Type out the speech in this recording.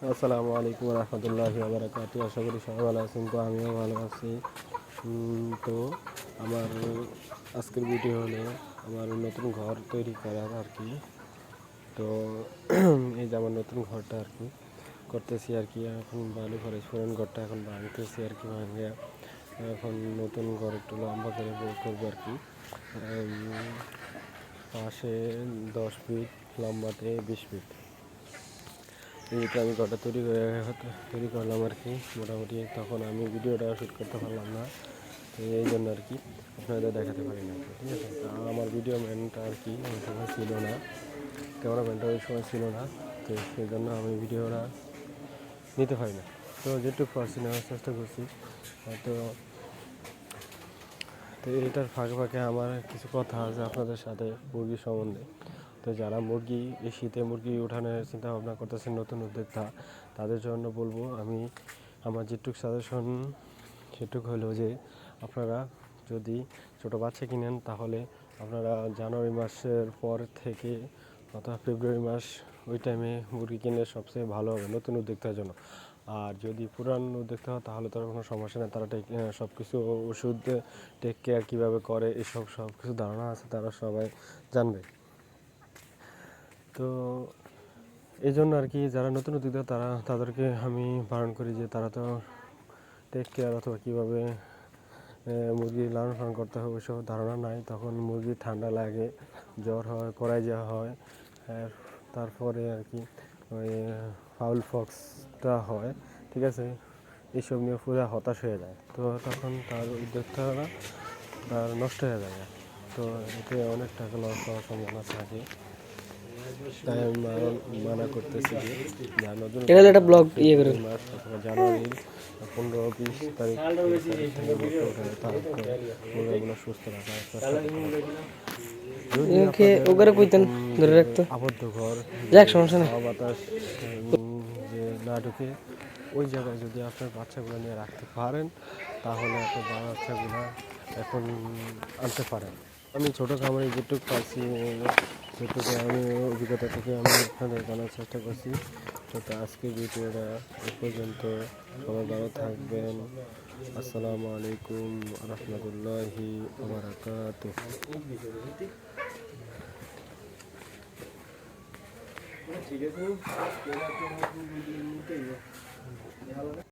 আসসালামু আলাইকুম রহমতুল্লাহ বারাকাতু আশা করি সবাই ভালো আছেন, তো আমিও ভালো আছি। তো আমার আজকের ভিডিও হলো আমার নতুন ঘর তৈরি করার আর কি। তো এই যে আমার নতুন ঘরটা আর কি করতেছি আর কি। এখন বালু ঘরে পুরান ঘরটা এখন ভাঙতেছি আর কি ভাঙে এখন নতুন ঘর একটু লম্বা করে করব আর কি। পাশে দশ ফিট, লম্বাতে বিশ ফিট। এইটা আমি ঘরটা তৈরি তৈরি করলাম আর কি। মোটামুটি তখন আমি ভিডিওটা শ্যুট করতে পারলাম না, তো এই জন্য আর কি আপনাদের দেখাতে পারি না ঠিক আছে? আমার ভিডিও ম্যানটা আর কি ওই সময় ছিল না ক্যামেরাম্যানটা ওই সময় ছিল না, তো সেই জন্য আমি ভিডিওটা নিতে পারি না তো যেটুকু পারছি নেওয়ার চেষ্টা করছি তো তো এটার ফাঁকে ফাঁকে আমার কিছু কথা আছে আপনাদের সাথে মুরগি সম্বন্ধে। তো যারা মুরগি, এই শীতে মুরগি উঠানোর চিন্তা ভাবনা করতেছেন নতুন উদ্যোক্তা, তাদের জন্য বলব আমি, আমার যেটুক সাজেশন সেটুক হলো যে আপনারা যদি ছোটো বাচ্চা কিনেন, তাহলে আপনারা জানুয়ারি মাসের পর থেকে অথবা ফেব্রুয়ারি মাস, ওই টাইমে মুরগি কিনলে সবচেয়ে ভালো হবে নতুন উদ্যোক্তার জন্য। আর যদি পুরান উদ্যোক্তা হয়, তাহলে তার কোনো সমস্যা নেই, তারা সব কিছু ওষুধ টেক কেয়ার কীভাবে করে, এসব সব কিছু ধারণা আছে, তারা সবাই জানবে। তো এই জন্য আর কি যারা নতুন উদ্যোক্তা তারা, তাদেরকে আমি বারণ করি যে তারা তো টেক কেয়ার অথবা কীভাবে মুরগি লালন পালন করতে হবে ওইসব ধারণা নাই। তখন মুরগি ঠান্ডা লাগে, জ্বর হয় যাওয়া হয় তারপরে আর কি ওই ফাউল ফক্সটা হয়, ঠিক আছে? এইসব নিয়ে পুরো হতাশ হয়ে যায়। তো তখন তার উদ্যোক্তারা তার নষ্ট হয়ে যায়। তো এতে অনেক টাকা লস হওয়ার সম্ভাবনা থাকে। তাই আমি মানা- করতেছি যে নতুন এটা একটা ব্লগ ইয়ে করে মাস অথবা জানুয়ারির পনেরো বিশ তারিখ তারপরে সুস্থ। যদি ওগারে কইতেন ধরে রাখতো আবদ্ধ ঘর যাক, সমস্যা নেই। হাওয়া বাতাস যে না ঢুকে ওই জায়গায় যদি আপনার বাচ্চাগুলো নিয়ে রাখতে পারেন তাহলে আপনার বাচ্চাগুলো এখন আনতে পারেন আমি ছোটো খামারে যেটুকু পাচ্ছি যেটুকু আমি থেকে আমি আপনাদের জানার চেষ্টা করছি। তো আজকে ভিডিওটা এ পর্যন্ত। সবাই ভালো থাকবেন। আসসালামু আলাইকুম রহমতুল্লাহি ঠিক আছে।